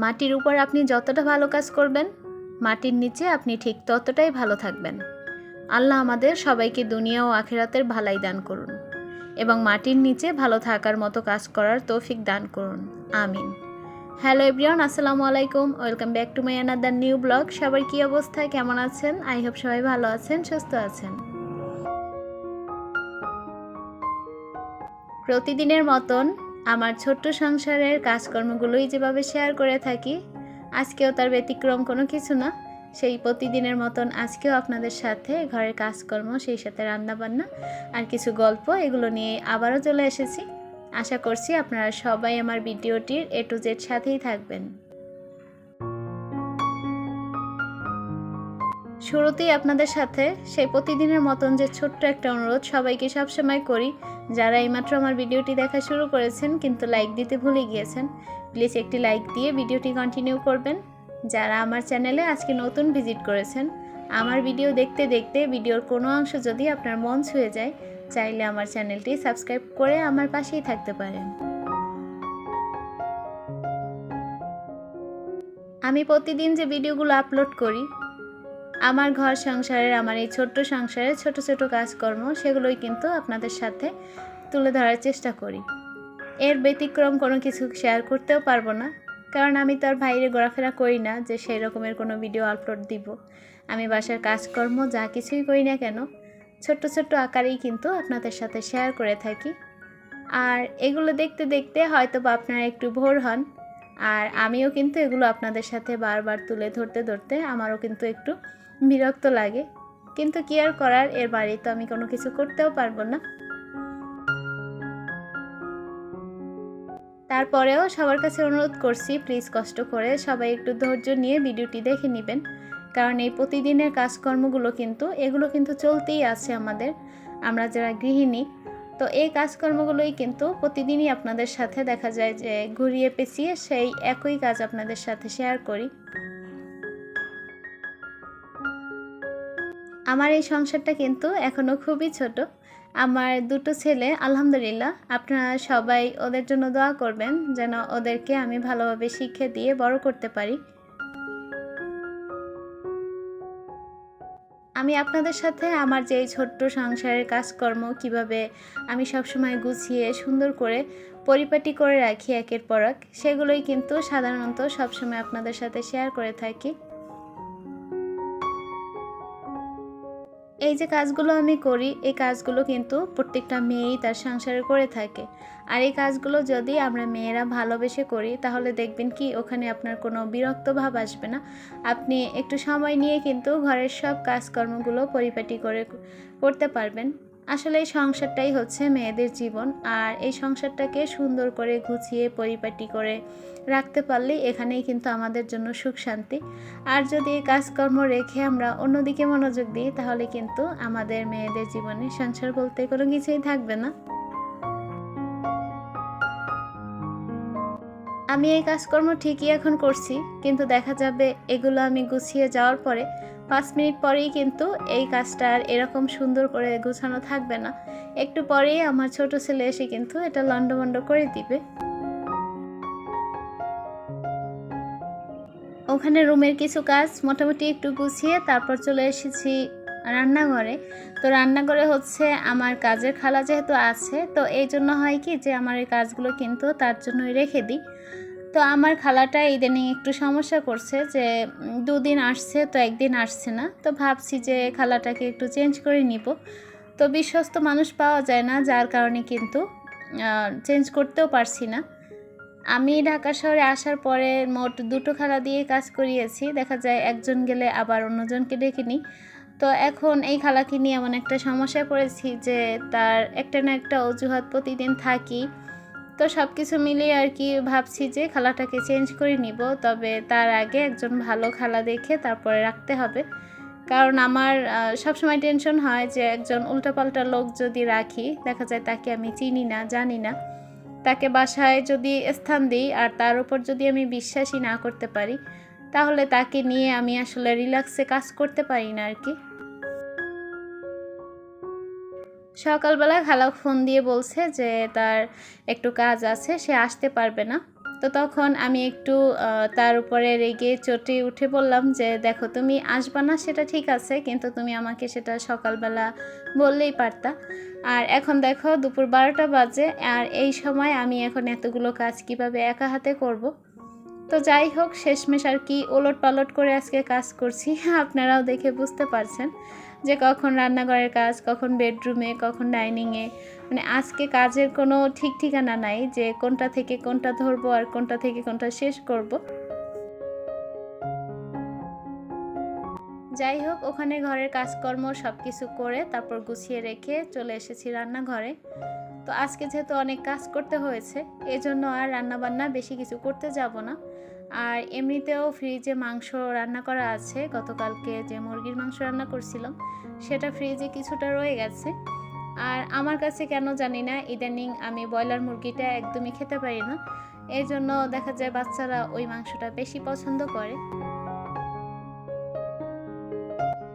মাটির উপর আপনি যতটা ভালো কাজ করবেন, মাটির নিচে আপনি ঠিক ততটাই ভালো থাকবেন। আল্লাহ আমাদের সবাইকে দুনিয়া ও আখেরাতের ভালাই দান করুন এবং মাটির নিচে ভালো থাকার মতো কাজ করার তৌফিক দান করুন। আমিন। হ্যালো এভরিওয়ান, আসসালামু আলাইকুম। Welcome back to my another new blog. সবার কী অবস্থা? কেমন আছেন? আই হোপ সবাই ভালো আছেন, সুস্থ আছেন। প্রতিদিনের মতন আমার ছোট্ট সংসারের কাজকর্মগুলোই যেভাবে শেয়ার করে থাকি, আজকেও তার ব্যতিক্রম কোনো কিছু না। সেই প্রতিদিনের মতন আজকেও আপনাদের সাথে ঘরের কাজকর্ম, সেই সাথে রান্নাবান্না আর কিছু গল্প এগুলো নিয়ে আবারও চলে এসেছি। আশা করছি আপনারা সবাই আমার ভিডিওটির এ টু জেড সাথেই থাকবেন। শুরুতেই আপনাদের সাথে সেই প্রতিদিনের মতন যে ছোট্ট একটা অনুরোধ সবাইকে সবসময় করি, যারা এইমাত্র আমার ভিডিওটি দেখা শুরু করেছেন কিন্তু লাইক দিতে ভুলে গিয়েছেন, প্লিজ একটি লাইক দিয়ে ভিডিওটি কন্টিনিউ করবেন। যারা আমার চ্যানেলে আজকে নতুন ভিজিট করেছেন, আমার ভিডিও দেখতে দেখতে ভিডিওর কোনো অংশ যদি আপনার মন ছুঁয়ে যায়, চাইলে আমার চ্যানেলটি সাবস্ক্রাইব করে আমার পাশেই থাকতে পারেন। আমি প্রতিদিন যে ভিডিওগুলো আপলোড করি আমার ঘর সংসারের, আমার এই ছোট্ট সংসারের ছোট ছোট কাজকর্ম, সেগুলোই কিন্তু আপনাদের সাথে তুলে ধরার চেষ্টা করি। এর ব্যতিক্রম কোনো কিছু শেয়ার করতেও পারব না, কারণ আমি তো আর বাইরে ঘোরাফেরা করি না যে সেই রকমের কোনো ভিডিও আপলোড দিব। আমি বাসার কাজকর্ম যা কিছুই করি না কেন, ছোট্ট ছোট্ট আকারেই কিন্তু আপনাদের সাথে শেয়ার করে থাকি। আর এগুলো দেখতে দেখতে হয়তো বা আপনারা একটু ভোর হন, আর আমিও কিন্তু এগুলো আপনাদের সাথে বারবার তুলে ধরতে ধরতে আমারও কিন্তু একটু বিরক্ত লাগে। কিন্তু কি আর করার, এর বাড়ি তো আমি কোনো কিছু করতেও পারব না। তারপরেও সবার কাছে অনুরোধ করছি প্লিজ কষ্ট করে সবাই একটু ধৈর্য নিয়ে ভিডিওটি দেখে নেবেন। কারণ এই প্রতিদিনের কাজকর্মগুলো কিন্তু, এগুলো কিন্তু চলতেই আছে আমাদের। আমরা যারা গৃহিণী, তো এই কাজকর্মগুলোই কিন্তু প্রতিদিনই আপনাদের সাথে দেখা যায় যে, ঘুরিয়ে পেঁচিয়ে সেই একই কাজ আপনাদের সাথে শেয়ার করি। আমার এই সংসারটা কিন্তু এখনও খুবই ছোট। আমার দুটো ছেলে, আলহামদুলিল্লাহ। আপনারা সবাই ওদের জন্য দোয়া করবেন, যেন ওদেরকে আমি ভালোভাবে শিক্ষা দিয়ে বড় করতে পারি। আমি আপনাদের সাথে আমার যে ছোট্ট সংসারের কাজকর্ম, কীভাবে আমি সবসময় গুছিয়ে, সুন্দর করে পরিপাটি করে রাখি একের পর এক, সেগুলোই কিন্তু সাধারণত সবসময় আপনাদের সাথে শেয়ার করে থাকি। এই যে কাজগুলো আমি করি, এই কাজগুলো কিন্তু প্রত্যেকটা মেয়েই তার সংসারে করে থাকে। আর এই কাজগুলো যদি আমরা মেয়েরা ভালোবেসে করি, তাহলে দেখবেন কি, ওখানে আপনার কোনো বিরক্ত ভাব আসবে না। আপনি একটু সময় নিয়ে কিন্তু ঘরের সব কাজকর্মগুলো পরিপাটি করে করতে পারবেন। আসলে এই সংসারটাই হচ্ছে মেয়েদের জীবন। আর এই সংসারটাকে সুন্দর করে গুছিয়ে, পরিপাটি করে রাখতে পারলেই এখানেই কিন্তু আমাদের জন্য সুখ শান্তি। আর যদি কাজকর্ম রেখে আমরা অন্যদিকে মনোযোগ দিই, তাহলে কিন্তু আমাদের মেয়েদের জীবনে সংসার বলতে কোনো কিছুই থাকবে না। আমি এই কাজকর্ম ঠিকই এখন করছি, কিন্তু দেখা যাবে এগুলো আমি গুছিয়ে যাওয়ার পরে পাঁচ মিনিট পরেই কিন্তু এই কাজটা আর এরকম সুন্দর করে গুছানো থাকবে না। একটু পরেই আমার ছোট ছেলে এসে কিন্তু এটা লন্ডমন্ড করে দিবে। ওখানে রুমের কিছু কাজ মোটামুটি একটু গুছিয়ে তারপর চলে এসেছি রান্নাঘরে। তো রান্নাঘরে হচ্ছে আমার কাজের খালা যেহেতু আছে, তো এই জন্য হয় কি যে আমার এই কাজগুলো কিন্তু তার জন্যই রেখে দিই। তো আমার খালাটা ইদানিং একটু সমস্যা করছে যে দুদিন আসছে তো একদিন আসছে না। তো ভাবছি যে খালাটাকে একটু চেঞ্জ করে নিব। তো বিশ্বস্ত মানুষ পাওয়া যায় না, যার কারণে কিন্তু চেঞ্জ করতেও পারছি না। আমি ঢাকা শহরে আসার পরে মোট দুটো খালা দিয়ে কাজ করিয়েছি। দেখা যায় একজন গেলে আবার অন্যজনকে ডেকে নিই। তো এখন এই খালাকে নিয়ে এমন একটা সমস্যায় পড়েছি যে, তার একটা না একটা অজুহাত প্রতিদিন থাকি। তো সব কিছু মিলিয়ে আর কি ভাবছি যে খালাটাকে চেঞ্জ করে নিব। তবে তার আগে একজন ভালো খালা দেখে তারপরে রাখতে হবে। কারণ আমার সবসময় টেনশন হয় যে একজন উল্টাপাল্টা লোক যদি রাখি, দেখা যায় তাকে আমি চিনি না, জানি না। তাকে বাসায় যদি স্থান দিই আর তার উপর যদি আমি বিশ্বাসই না করতে পারি, তাহলে তাকে নিয়ে আমি আসলে রিল্যাক্সে কাজ করতে পারি না আর কি সকালবেলা খালা ফোন দিয়ে বলছে যে তার একটু কাজ আছে, সে আসতে পারবে না। তো তখন আমি একটু তার উপরে রেগে চটে উঠে বললাম যে, দেখো, তুমি আসবা না, সেটা ঠিক আছে, কিন্তু তুমি আমাকে সেটা সকালবেলা বললেই পারতা। আর এখন দেখো, দুপুর বারোটা বাজে, আর এই সময় আমি এখন এতগুলো কাজ কীভাবে একা হাতে করব। তো যাই হোক, শেষমেশ আর কি ওলট পালট করে আজকে কাজ করছি, আপনারাও দেখে বুঝতে পারছেন। যে কখন রান্নাঘরের কাজ, কখন বেডরুমে কখন ডাইনিংয়ে মানে আজকে কাজের কোনো ঠিক ঠিকানা নাই যে কোনটা থেকে কোনটা ধরবো আর কোনটা থেকে কোনটা শেষ করব। যাই হোক, ওখানে ঘরের কাজকর্ম সব কিছু করে তারপর গুছিয়ে রেখে চলে এসেছি রান্নাঘরে। তো আজকে যেহেতু অনেক কাজ করতে হয়েছে, এজন্য আর রান্নাবান্না বেশি কিছু করতে যাব না। আর এমনিতেও ফ্রিজে মাংস রান্না করা আছে। গতকালকে যে মুরগির মাংস রান্না করছিলাম, সেটা ফ্রিজে কিছুটা রয়ে গেছে। আর আমার কাছে কেন জানি না, ইদানিং আমি ব্রয়লার মুরগিটা একদমই খেতে পারি না। এই জন্য দেখা যায় বাচ্চারা ওই মাংসটা বেশি পছন্দ করে।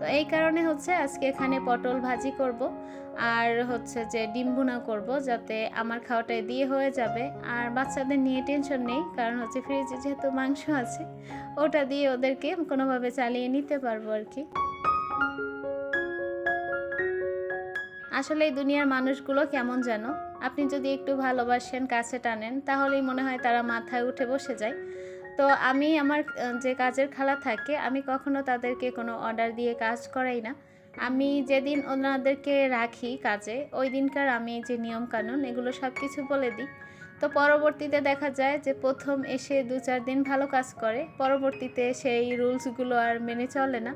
তো এই কারণে হচ্ছে আজকে এখানে পটল ভাজি করব আর হচ্ছে যে ডিম ভুনা করব যাতে আমার খাওয়াটা দিয়ে হয়ে যাবে। আর বাচ্চাদের নিয়ে টেনশন নেই, কারণ হচ্ছে ফ্রিজে যেহেতু মাংস আছে, ওটা দিয়ে ওদেরকে কোনোভাবে চালিয়ে নিতে পারব আর কি। আসলে এই দুনিয়ার মানুষগুলো কেমন যেন? আপনি যদি একটু ভালোবাসেন, কাছে টানেন, তাহলেই মনে হয় তারা মাথায় উঠে বসে যায়। তো আমি আমার যে কাজের খালা থাকে, আমি কখনো তাদেরকে কোনো অর্ডার দিয়ে কাজ করাই না। আমি যেদিন ওনাদেরকে রাখি কাজে, ওই দিনকার আমি যে নিয়ম কানুন, এগুলো সব কিছু বলে দিই। তো পরবর্তীতে দেখা যায় যে প্রথম এসে দু চার দিন ভালো কাজ করে, পরবর্তীতে সেই রুলসগুলো আর মেনে চলে না।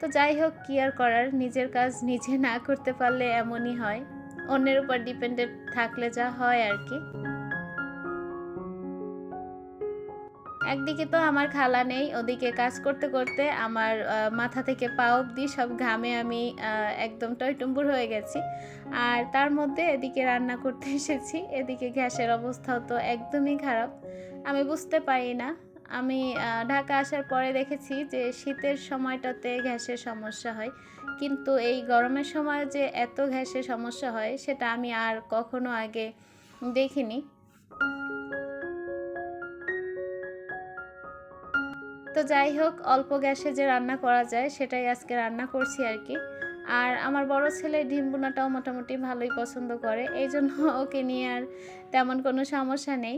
তো যাই হোক, কি আর করার, নিজের কাজ নিজে না করতে পারলে এমনই হয়। অন্যের উপর ডিপেন্ডেন্ট থাকলে যা হয় আর কি। একদিকে তো আমার খালা নেই, ওদিকে কাজ করতে করতে আমার মাথা থেকে পা অবধি সব ঘামে আমি একদম টইটুম্বুর হয়ে গেছি। আর তার মধ্যে এদিকে রান্না করতে এসেছি, এদিকে গ্যাসের অবস্থাও তো একদমই খারাপ। আমি বুঝতে পারি না। আমি ঢাকা আসার পরে দেখেছি যে শীতের সময়টাতে গ্যাসের সমস্যা হয়। কিন্তু এই গরমের সময় যে এত গ্যাসের সমস্যা হয়, সেটা আমি আর কখনো আগে দেখিনি। তো যাই হোক, অল্প গ্যাসে যে রান্না করা যায়, সেটাই আজকে রান্না করছি আর কি। আর আমার বড় ছেলে ডিম বোনাটাও মোটামুটি ভালোই পছন্দ করে, এই জন্য ওকে নিয়ে আর তেমন কোনো সমস্যা নেই।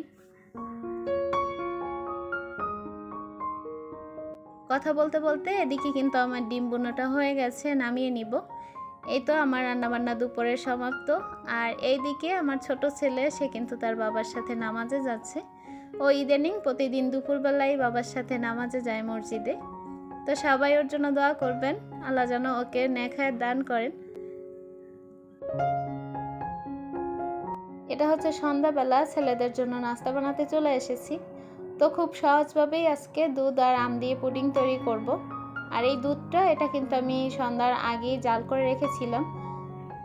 কথা বলতে বলতে এদিকে কিন্তু আমার ডিম বোনাটা হয়ে গেছে, নামিয়ে নিব। এই তো আমার রান্নাবান্না দুপুরের সমাপ্ত। আর এইদিকে আমার ছোট ছেলে, সে কিন্তু তার বাবার সাথে নামাজে যাচ্ছে। ও ইদানিং প্রতিদিন দুপুরবেলায় বাবার সাথে নামাজে যায় মসজিদে। তো সবাই ওর জন্য দোয়া করবেন, আল্লাহ যেন ওকে নেখায় দান করেন। এটা হচ্ছে সন্ধ্যাবেলা, ছেলেদের জন্য নাস্তা বানাতে চলে এসেছি। তো খুব সহজভাবেই আজকে দুধ আর আম দিয়ে পুডিং তৈরি করব। আর এই দুধটা, এটা কিন্তু আমি সন্ধ্যার আগেই জাল করে রেখেছিলাম।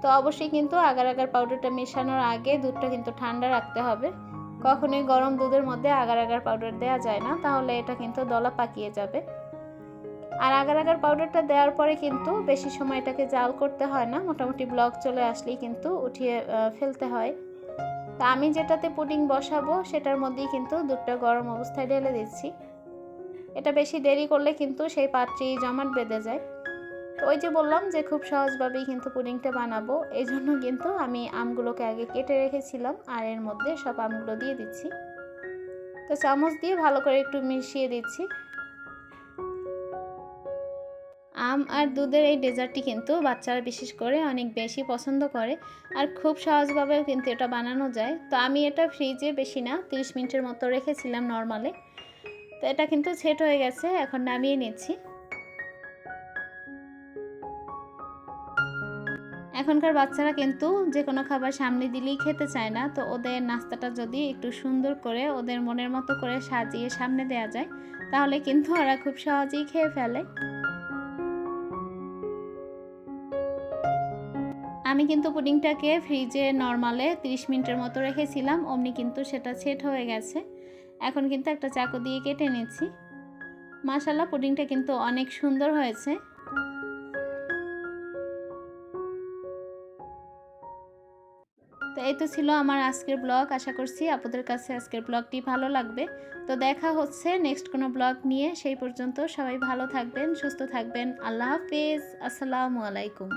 তো অবশ্যই কিন্তু আগার আগার পাউডারটা মেশানোর আগে দুধটা কিন্তু ঠান্ডা রাখতে হবে। কখনোই গরম দুধের মধ্যে আগার আগার পাউডার দেওয়া যায় না, তাহলে এটা কিন্তু দলা পাকিয়ে যাবে। আর আগার আগার পাউডারটা দেওয়ার পরে কিন্তু বেশি সময় এটাকে জাল করতে হয় না, মোটামুটি ব্লক চলে আসলেই কিন্তু উঠিয়ে ফেলতে হয়। তা আমি যেটাতে পুডিং বসাবো, সেটার মধ্যেই কিন্তু দুধটা গরম অবস্থায় ঢেলে দিচ্ছি। এটা বেশি দেরি করলে কিন্তু সেই পাত্রে জমাট বেঁধে যায়। তো ওই যে বললাম যে খুব সহজভাবেই কিন্তু পুডিংটা বানাবো এই জন্য কিন্তু আমি আমগুলোকে আগে কেটে রেখেছিলাম আর এর মধ্যে সব আমগুলো দিয়ে দিচ্ছি। তো চামচ দিয়ে ভালো করে একটু মিশিয়ে দিচ্ছি। আম আর দুধের এই ডেজার্টটি কিন্তু বাচ্চারা বিশেষ করে অনেক বেশি পছন্দ করে আর খুব সহজভাবেও কিন্তু এটা বানানো যায়। তো আমি এটা ফ্রিজে বেশি না, তিরিশ মিনিটের মতো রেখেছিলাম নর্মালে। তো এটা কিন্তু সেট হয়ে গেছে, এখন নামিয়ে নিচ্ছি। এখনকার বাচ্চারা কিন্তু যে কোনো খাবার সামনে দিলেই খেতে চায় না। তো ওদের নাস্তাটা যদি একটু সুন্দর করে ওদের মনের মতো করে সাজিয়ে সামনে দেওয়া যায়, তাহলে কিন্তু ওরা খুব সহজেই খেয়ে ফেলে। আমি কিন্তু পুডিংটাকে ফ্রিজে নর্মালে 30 মিনিটের মতো রেখেছিলাম, অমনি কিন্তু সেটা সেট হয়ে গেছে। এখন কিন্তু একটা চাকু দিয়ে কেটে নিচ্ছি। মাশাল্লাহ পুডিংটা কিন্তু অনেক সুন্দর হয়েছে। এই তো ছিল আমার আজকের ব্লগ। আশা করছি আপনাদের কাছে আজকের ব্লগটি ভালো লাগবে। তো দেখা হচ্ছে নেক্সট কোনো ব্লগ নিয়ে। সেই পর্যন্ত সবাই ভালো থাকবেন, সুস্থ থাকবেন। আল্লাহ হাফিজ। আসসালামু আলাইকুম।